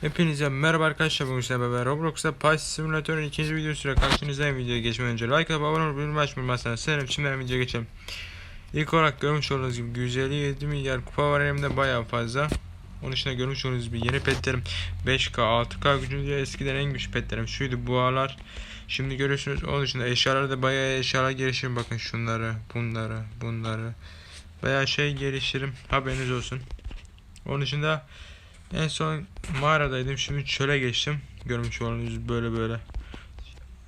Hepinize merhaba arkadaşlar bugün sizlerle beraber Roblox'ta Pass Simulator'un ikinci videosuyla karşınızdayım. Videoya geçmeden önce like atıp abone olup bildirim açmayı unutmazsanız sevinirim şimdi videoya geçelim. İlk olarak görmüş olduğunuz gibi 157 milyar kupa var elimde bayağı fazla. Onun dışında görmüş olduğunuz gibi yeni petlerim 5K 6K gücünde eskiden en güçlü petlerim şuydu bu aralar Şimdi görüyorsunuz onun dışında eşyalar da bayağı eşyalar geliştirim bakın şunları bunları bunları. Bayağı şey geliştirim haberiniz olsun. Onun dışında en son mağaradaydım. Şimdi çöle geçtim. Görmüş olduğunuz böyle böyle.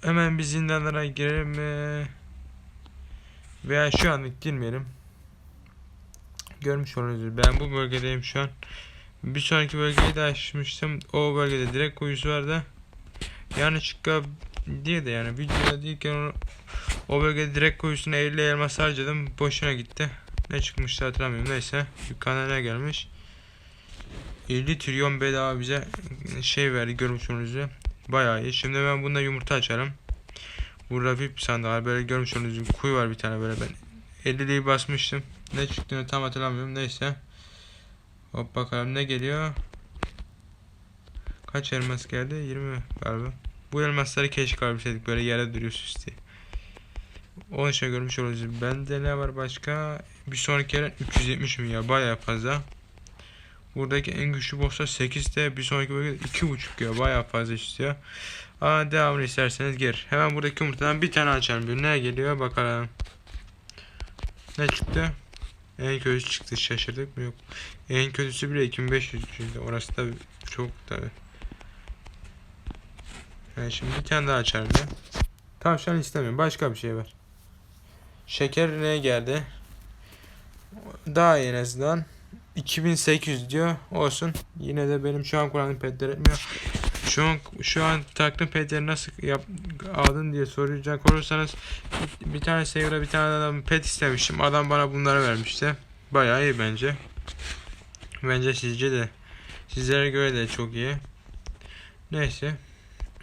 Hemen bir zindanlara girelim mi? Veya şu anlık girmeyelim. Görmüş olduğunuz ben bu bölgedeyim şu an. Bir sonraki bölgeyi de açmıştım. O bölgede direkt kuyusu vardı. Yanlışlıkla diye de yani videoda değilken onu, o bölgede direkt kuyusuna 50 elmas harcadım. Boşuna gitti. Ne çıkmıştı hatırlamıyorum. Neyse. Dükkana ne gelmiş? 50 trilyon bedava bize şey verdi görmüş olduğunuz üzere. Bayağı iyi. Şimdi ben bunda yumurta açarım. Burada VIP sandığı. Böyle görmüş olduğunuz gibi kuyu var bir tane böyle ben 50'liği basmıştım. Ne çıktığını tam hatırlamıyorum. Neyse. Hop bakalım ne geliyor. Kaç elmas geldi? 20 galiba. Bu elmasları keşke alabilseydik. Böyle yere duruyor süs diye. Onun için görmüş gibi. Bende ne var başka? Bir sonraki yere 370 milyar. Bayağı fazla. Buradaki en güçlü bosslar 8'de bir sonraki bölgede 2.5 ya bayağı fazla istiyor. Aa devamını isterseniz gir. Hemen buradaki yumurtadan bir tane açalım. Bir ne geliyor bakalım. Ne çıktı? En kötüsü çıktı şaşırdık mı yok. En kötüsü bile 2500 şimdi orası da çok tabi. Yani şimdi bir tane daha açalım ya. Tavşan istemiyorum başka bir şey var. Şeker ne geldi? Daha iyi en azından. 2800 diyor. Olsun. Yine de benim şu an kullandığım petler etmiyor. Şu an şu an taktığım petleri nasıl yap, aldın diye soracak olursanız bir, tane Saver'a bir tane adam pet istemiştim. Adam bana bunları vermişti. Bayağı iyi bence. Bence sizce de. Sizlere göre de çok iyi. Neyse.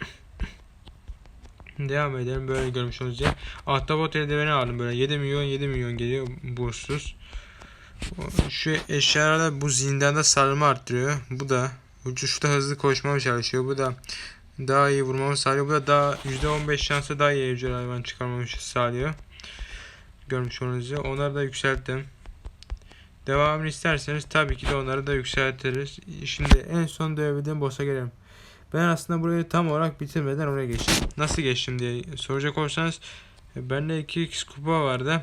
Devam edelim böyle görmüş olacağız. Ahtapot eldiveni aldım böyle 7 milyon 7 milyon geliyor burssuz. Şu eşyalarda bu zindanda sarılma arttırıyor. Bu da uçuşta hızlı koşmamı çalışıyor. Bu da daha iyi vurmamı sağlıyor. Bu da daha %15 şansı daha iyi evcil hayvan çıkarmamı sağlıyor. Görmüş olduğunuz gibi. Onları da yükselttim. Devamını isterseniz tabii ki de onları da yükseltiriz. Şimdi en son dövdüğüm boss'a gelelim. Ben aslında burayı tam olarak bitirmeden oraya geçtim. Nasıl geçtim diye soracak olursanız bende 2x kupa vardı.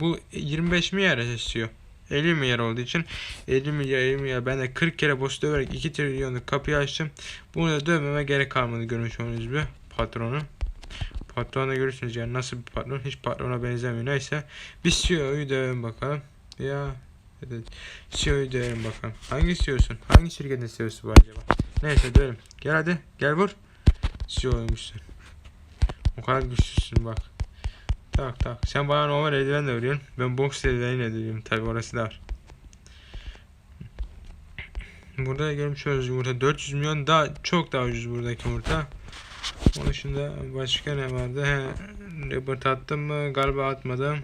Bu 25 milyar istiyor. 50 milyar olduğu için 50 milyar 50 milyar ben de 40 kere boss döverek 2 trilyonluk kapıyı açtım. Bunu da dövmeme gerek kalmadı görmüş olduğunuz gibi patronu. Da görürsünüz yani nasıl bir patron hiç patrona benzemiyor. Neyse biz CEO'yu dövelim bakalım. Ya evet, CEO'yu dövelim bakalım. Hangi istiyorsun? Hangi şirketin istiyorsun bu acaba? Neyse dövelim. Gel hadi gel vur. CEO'ymuşsun. O kadar güçlüsün bak. Tak tak. Sen bana normal eldiven de veriyorsun. Ben box eldiveniyle dövüyorum. Tabi orası da var. Burada görmüş olduğunuz yumurta 400 milyon daha çok daha ucuz buradaki yumurta. Onun dışında başka ne vardı? He, Rebirth attım mı? Galiba atmadım.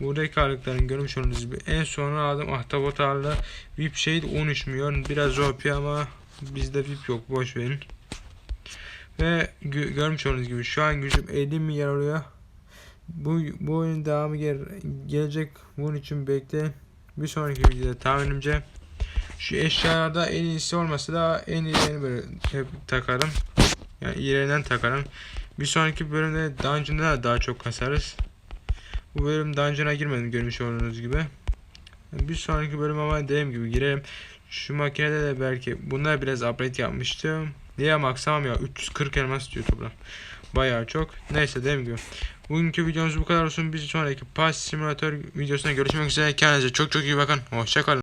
Buradaki ağırlıkların görmüş olduğunuz gibi en sonra aldım ahtapot ağırlığı VIP şey 13 milyon biraz OP ama bizde VIP yok boş verin. Ve gö- görmüş olduğunuz gibi şu an gücüm 50 milyar oluyor. Bu, bu oyunun devamı gel gelecek. Bunun için bekleyin. Bir sonraki videoda tahminimce şu eşyalarda en iyisi olmasa da en iyilerini böyle takarım. Yani iyilerinden takarım. Bir sonraki bölümde Dungeon'da da daha çok kasarız. Bu bölüm Dungeon'a girmedim görmüş olduğunuz gibi. Bir sonraki bölüm ama dediğim gibi girelim. Şu makinede de belki bunlar biraz upgrade yapmıştım. Niye maksam ya 340 elmas diyor toplam. Bayağı çok. Neyse dediğim gibi. Bugünkü videomuz bu kadar olsun. Bir sonraki Pass Simulator videosuna görüşmek üzere. Kendinize çok çok iyi bakın. Hoşçakalın.